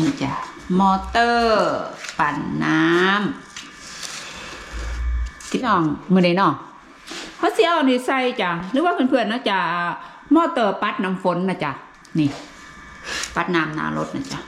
นี่จ้ะมอเตอร์ ปั่นน้ำที่น้องมือใดเนาะเขาเสียเอานี่ใส่จ้ะหรือว่าเพื่อนๆนะจ้ะมอเตอร์ปัดน้ำฝนนะจ้ะนี่ ปัดน้ำนารถนะจ้ะ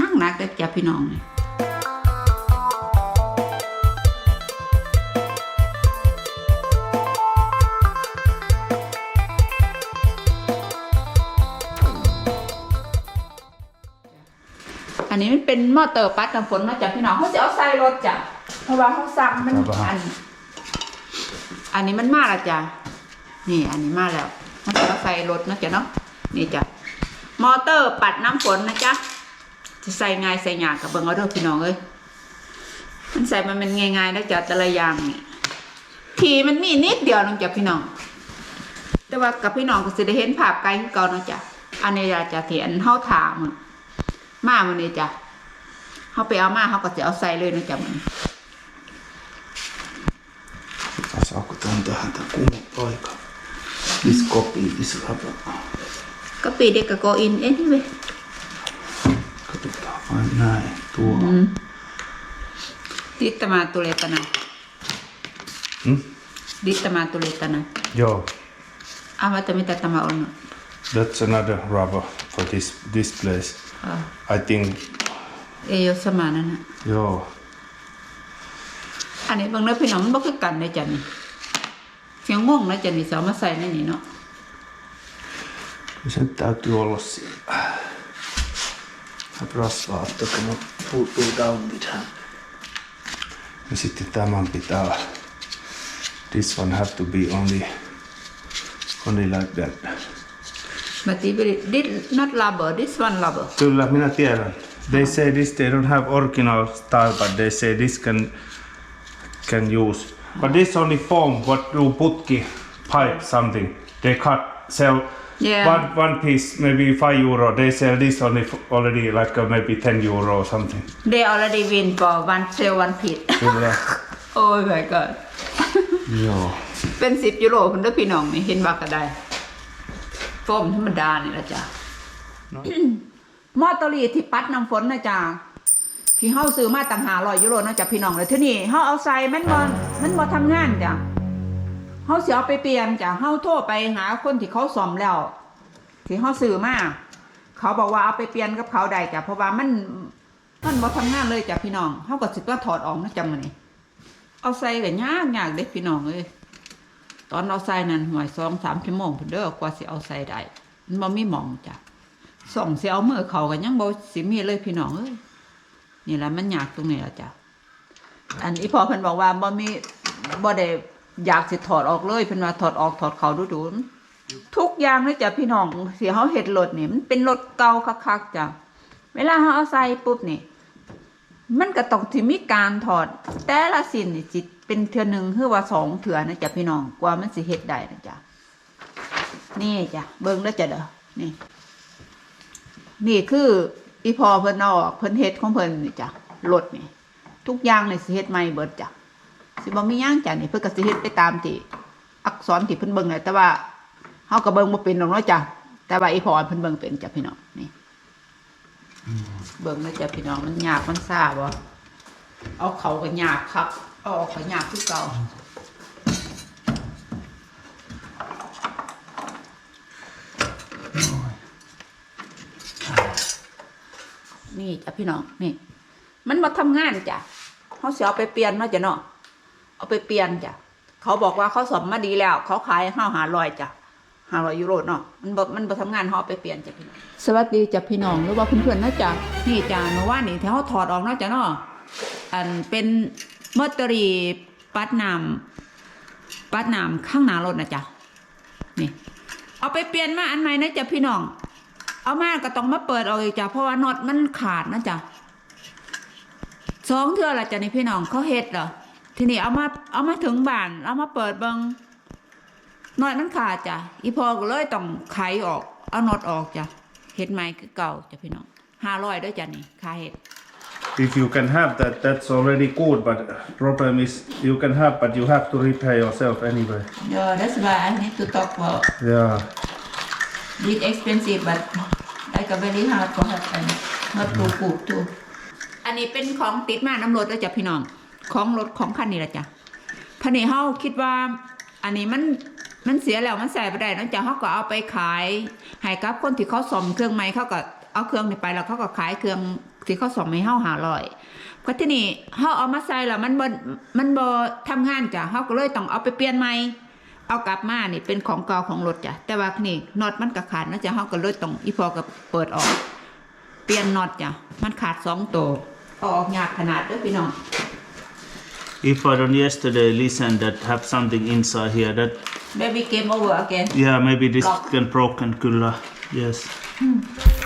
นั่งนักเด็กจ้ะพี่น้องนี่ อันนี้มันเป็นมอเตอร์ปัดน้ำฝนมาจากพี่น้องเขาจะเอาใส่รถจ้ะเพราะว่าเขาสั่งมันครับ อัน อันนี้มันมาแล้วจ้ะนี่อันนี้มาแล้วมันจะเอาใส่รถนะจ๊ะเนาะนี่จ้ะมอเตอร์ปัดน้ำฝนนะจ๊ะจะใส่ง่ายใส่ยากกับเบิ่งเอาเด้อพี่น้องเอ้ยมันใส่มันเป็นง่ายๆนะจ๊ะแต่ละอย่างนี่ทีมันมีนิดเดียวนึงจ้ะพี่น้อง แต่ว่ากับพี่น้องก็สิได้เห็นภาพไกลคือเก่าเนาะจ้ะอันนี้อยากจะเถียนเฮาถาม มามันนี่จ้ะเขาไปเอามาเขาก็จะเอาใส่เลยนะจ๊ะมัน Saako tuon tähän tää kuuma paikka? This copy, this rubber. ก็ปีเด็กก็ go in anyway Katsotaan vain näin. Tuo. อืมดิตมาตุเลตนะ Mm? ดิตมาตุเลตนะ Joo. อามาตมิตาตมาอน That's another rubber for this this place. อ่า I think เอโยสมานั่นนะ joo. อันนี้บางเนื้อพี่น้องมันบ่คือกันเลยจ้ะนี่เสียงม่วงนะจ้ะนี่สเอามาใส่ในนี่เนาะ Sen täytyy olla siellä. Vähän rasvaa, että kun on puuttuu down mitään. Ja sitten tämän pitää... This one have to be only, only like that. มาตีไปดิด not rubber this one rubber Kyllä, minä tiedän. They say this, they don't have original style, but they say this can can use. But this only form what do putki pipe something. They cut sell Yeah. one one piece maybe five euro. They sell this only f- already like uh, maybe ten euro or something. they already win for one sale one piece Kyllä. โอ้ย my god Joo. เป็นสิบยูโรคุณเด้อพี่น้องนี่เห็นว่าก็ได้ โฟมธรรมดานี่ละจ้ะมอเตอรี่ที่ปัดน้ำฝนนะจ๊ะที่เฮาซื้อมาต่างหาร้อยยูโรนะจ๊ะพี่น้องเลยที่นี่เฮาเอาใส่มันบ่มันบ่ทำงานจ้ะเฮาสิเอาไปเปลี่ยนจ้ะเฮาโทรไปหาคนที่เขาซ่อมแล้ว ที่เฮาซื้อมาเขาบอกว่าเอาไปเปลี่ยนกับเขาได้จ้ะเพราะว่ามันมันบ่ทำงานเลยจ้ะพี่น้องเฮาก็สิว่าถอดออกนะจ๊ะมื้อนี้เอาใส่ก็ยากยากเด้พี่น้องเอ้ย ตอนเอาใส่นั่นหวย2 3ชั่วโมงพุ่นเด้อกว่าสิเอาใส่ได้มันบ่มีหมองจ้ะส่องเสียเอามือเขากันยังบ่สิมีเลยพี่น้องเอ้ยนี่แหละมันยากตรงนี้ละจ้ะอันอีพอเพิ่นบอกว่าบ่มีบ่ได้อยากสิถอดออกเลยเพิ่นว่าถอดออกถอดเขาดูๆทุกอย่างเลยจ้ะพี่น้องเสิเฮาเฮ็ดรถนี่มันเป็นรถเก่าคักๆจ้ะเวลาเฮาเอาใส่ปุ๊บนี่ มันก็ต้องที่มีการถอด แต่ละสิ้นนี่สิ เป็นเทื่อหนึงคือว่าสองเทื่อนะจ้ะพี่น้องกว่ามันสิเฮ็ดได้นะจ้ะนี่จ้ะเบิ่งเด้อจ้ะเด้อนี่ นี่คืออีพอเพิ่นเอาออกเพิ่นเฮ็ดของเพิ่นนี่จ้ะรถนี่ทุกอย่างนี่สิเฮ็ดใหม่เบิดจ้ะสิบ่มีหยังจ้ะนี่เพิ่นก็สิเฮ็ดไปตามที่อักษรที่เพิ่นเบิ่งเลยแต่ว่าเฮาก็เบิ่งบ่เป็นดอกเนาะจ้ะแต่ว่าอีพอเพิ่นเบิ่งเป็นจ้ะพี่น้องนี่เบิ่งเลยจ้ะพี่น้องมันยากมันซ่าบ่เอาเขาก็ยากครับ เอาออกก็ยากคือเก่านี่จ้ะพี่น้องนี่ มันมาทำงานจ้ะเขาเสียเอาไปเปลี่ยนเนาะจ้ะเนาะเอาไปเปลี่ยนจ้ะเขาบอกว่าเขาสอบมาดีแล้ว เขาขายห้าหาลอยจ้ะห้ารอยยูโรเนาะมันบมันบ่ทำงานเขาเอไปเปลี่ยนจ้ะพี่น้องสวัสดีจ้ะพี่น้องหรือว่าเพื่อนๆเนะจ้ะนี่จ้ะเมื่อวานนี่ที่เขาถอดออกเนาะจ้ะเนาะอันเป็น มอตอรีปัดน้ำปัดน้ำข้างหน้ารถนะจ้ะนี่ เอาไปเปลี่ยนมาอันใหม่นะจ้ะพี่น้อง เอามาก็ต้องมาเปิดเอาอีกจ้ะเพราะว่าน็อตมันขาดนะจ้ะสองเทื่อละจ้ะนี่พี่น้องเขาเฮ็ดเหรอทีนี้เอามาเอามาถึงบ้านเอามาเปิดเบิงน็อตมันขาดจ้ะอีพอก็เลยต้องไขออก เอาน็อตออกจ้ะเฮ็ดใหม่คือเก่าจ้ะพี่น้องห้าร้อยด้วยจ้ะนี่ค่าเฮ็ด If you can have that, that's already good, but problem is you can have, but you have to repair yourself anyway. Yeah that's why I need to talk about Yeah. this expensive but like a very hard for her and not to cook too อันนี้เป็นของติดมาน้ำรถแล้วจ้ะพี่น้อง ของรถของคันนี้ละจ้ะคันนี้เฮาคิดว่า อันนี้มันมันเสียแล้วมันใส่ไปได้เนอกจากเขาก็เอาไปขายให้กับคนที่เขาซ่อมเครื่องใหม่เขาก็เอาเครื่องนี้ไปแล้วเขาก็ขายเครื่อง ที่เขาซ่อมให้เฮาหาร้อยก็ที่นี่เฮาเอามาใส่แล้วมันบ่มันบ่ทำงานจ้ะเฮาก็เลยต้องเอาไปเปลี่ยนใหม่เอากลับมานี่เป็นของเก่าของรถจ้ะแต่ว่านี่น็อตมันก็ขาดนะจ้ะเฮาก็เลยต้องอีพอก็เปิดออก เปลี่ยนน็อตจ้ะมันขาดสองตัวเอาออกยากขนาดเด้อพี่น้อง If I done yesterday, listen, that have something inside here. That baby game over again yeah, maybe this Lock. can broken kyllä. Yes. เ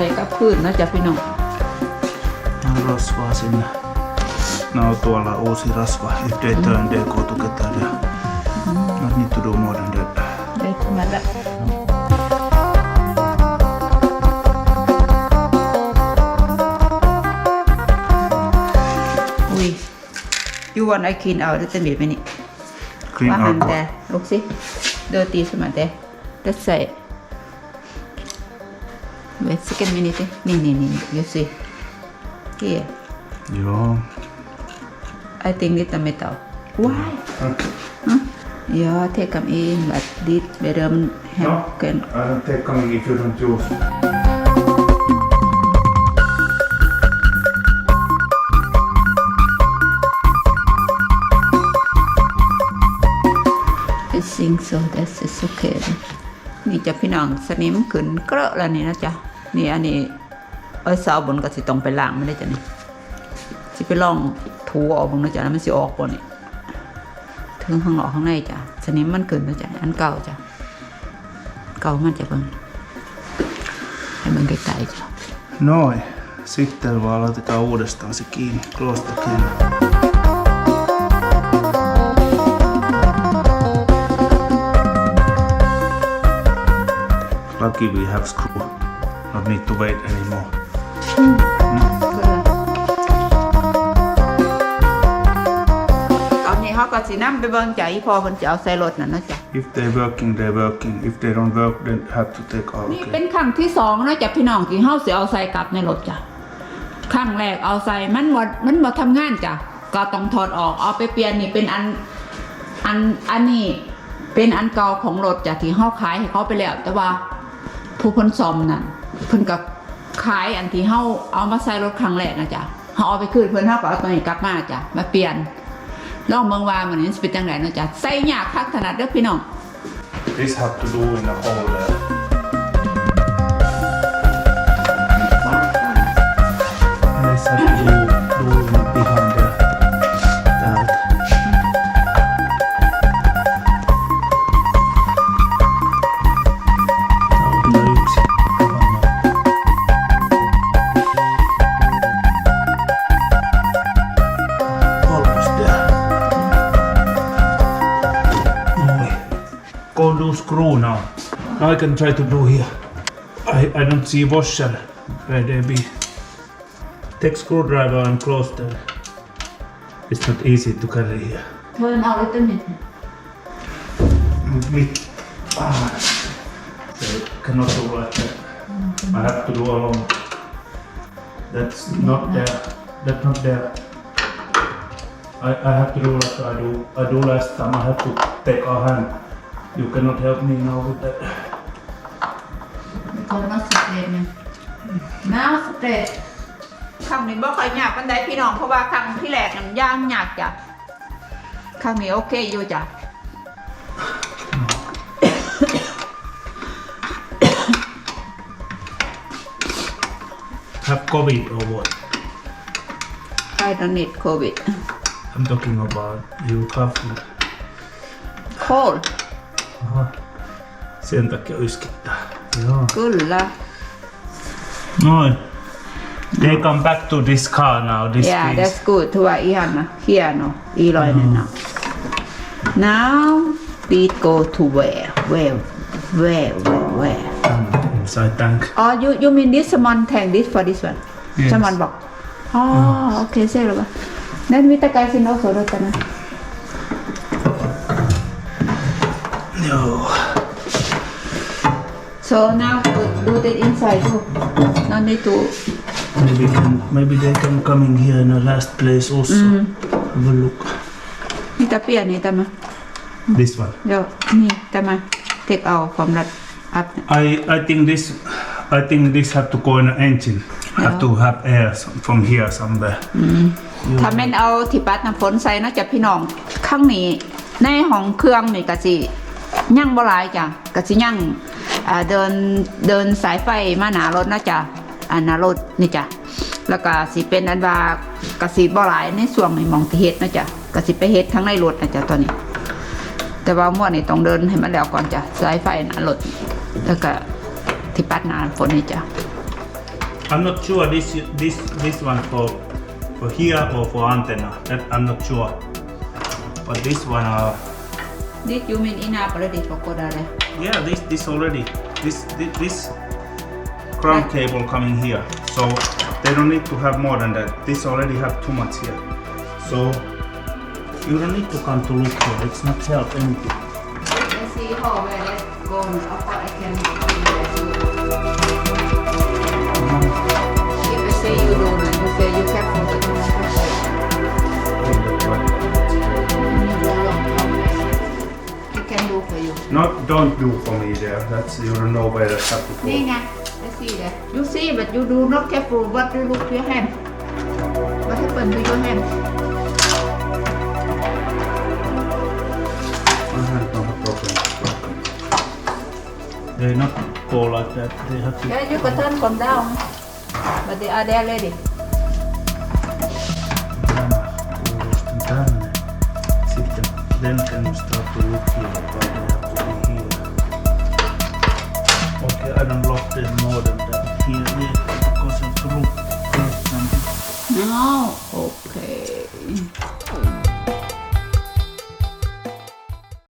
ส่กับพื้นนะจ๊ะพี่น้อง No rasvaa sinne. No tuolla uusi rasva. If they turn, they go together. Yeah. Not need to do more than that. ได้ขึ้นมาแล้วอุ้ย you want I clean out little bit ไหมนี่ Clean ว่าหัน out. แต่ลูกสิเดอตีสมาแต่ that's it wait second minute นี่นี่นี่ you see here Joo. I think little metal why Okay. yeah take them in but this better มัน have can I don't take coming if you don't use. I think so that's is okay นี่จะพี่น้องสนิมขึ้นเกลอะแล้วนี่นะจ๊ะ นี่อันนี้เอ้ยสาวบนก็สิต้องไปล้างไม่ได้จ้ะนี่สิไปลองถูออกบ้างนะจ๊ะแล้วมันสิออกบ่นี่ถึงข้างนอกข้างในจ้ะสนิมมันขึ้นนะจ๊ะอันเก่าจ้ะเก่ามันจะเบิ่งให้มันไกลๆจ้ะ Noin. Sitten vaan laitetaan uudestaan se kiinni. Close the can. Lucky we have screw. Not need to wait anymore. ตอนนี้เขาก็สินำไปเบิ่งใจพอเพิ่นจะเอาใส่รถนั่นนะจ๊ะ If they working, they working. If they don't work, then have to take out. นี่เป็นครั้งที่สองนะจ๊ะพี่น้องที่เฮาสิเอาใส่กลับในรถจ้ะครั้งแรกเอาใส่มันบ่มันบ่ทำงานจ้ะก็ต้องถอดออกเอาไปเปลี่ยนนี่เป็นอันอันอันนี้เป็นอันเก่าของรถจ้ะที่เฮาขายให้เขาไปแล้ว แต่ว่าผู้เพิ่นซ่อมนั่น เพิ่นกับขายอันที่เฮาเอามาใส่รถครั้งแรกนะจ๊ะเฮาเอาไปคืนเพิ่นเฮาก็เอาตัวนี้กลับมาจ้ะมาเปลี่ยนลองเมืองว่ามันนี้สิเป็นจังไดนะจ๊ะใส่ยากคักถนัดเด้อพี่น้อง This have to do in a hole do screw now. Now I can try to do here. I, I don't see washer where they be. Take screwdriver and close them. It's not easy to carry here. Voi olla little Ah. Cannot do like that. I have to do alone. That's not there. That's not there. I, I have to do like I do I do last time. I have to take a hand. You cannot help me now with that. เพิ่นมาสเตรทนึงน้าสเตรทคำนี้บ่ค่อยยากปานใดพี่น้องเพราะว่าครั้งที่แรกมันยากยากจ้ะครั้งนี้โอเคอยู่จ้ะ Have COVID or what? I don't need COVID I'm talking about you coughing. cold Aha. Sen takia yskittää. Joo. kyllä Noin. They come back to this car now, this yeah piece. that's good ถือว่า ihana hieno iloinen now now we go to where where where where where Mm, inside tank. oh you you mean this someone tank this for this one Yes. someone บอกอ๋อโอเคเสร็จแล้วปะ Then with the guys in also No. So now do that inside too. No need to. Maybe can maybe they can come in here in the last place also. Have a look. นี่ตาเปียนี่ตามา This one. เดี๋ยวนี่ตามา take out from that up I I think this I think this have to go in the engine. Have to have air from here somewhere. ถ้าแม่นเอาที่ปัดน้ำฝนใส่เนอกจากพี่น้องข้างนี้ในห้องเครื่องนี่ก็สิ ยั่งบ่หลายจ้ะก็สิยั่งเดินเดินสายไฟมาหนารถนาะจ้ะอ่าหนารถนี่จ้ะแล้วก็สิเป็นอันว่ากสิบ่หลายในส่วงในมองที่เฮ็ดนาะจ้ะกสิไปเฮ็ดทั้งในรถนะจ้ะตอนนี้ แต่ว่าม่วนนี่ต้องเดินให้มันแล้วก่อนจ้ะสายไฟหนารถแล้วก็ที่ปัดหนาฝนนี่จ้ะ I'm not sure this this this one for for here or for antenna. That I'm not sure. But this one uh Did you mean enough already for Kodare? yeah this this already this this, this ground cable coming here. So they don't need to have more than that. This already have too much here. So you don't need to come to look here. It's not help anything. Let's see how where that go. Of course, I can. If I say you don't, and you say you careful, Not don't do for me there. That's you don't know where I have to go. นี่ไง I see that. You see, but you do not careful. What you look to your hand? What happened to your hand? I have no problem. They not go like that. They have to. Yeah, you can turn from down. But they are there ready. Tänne. Sitten then can you start to look here that he. No.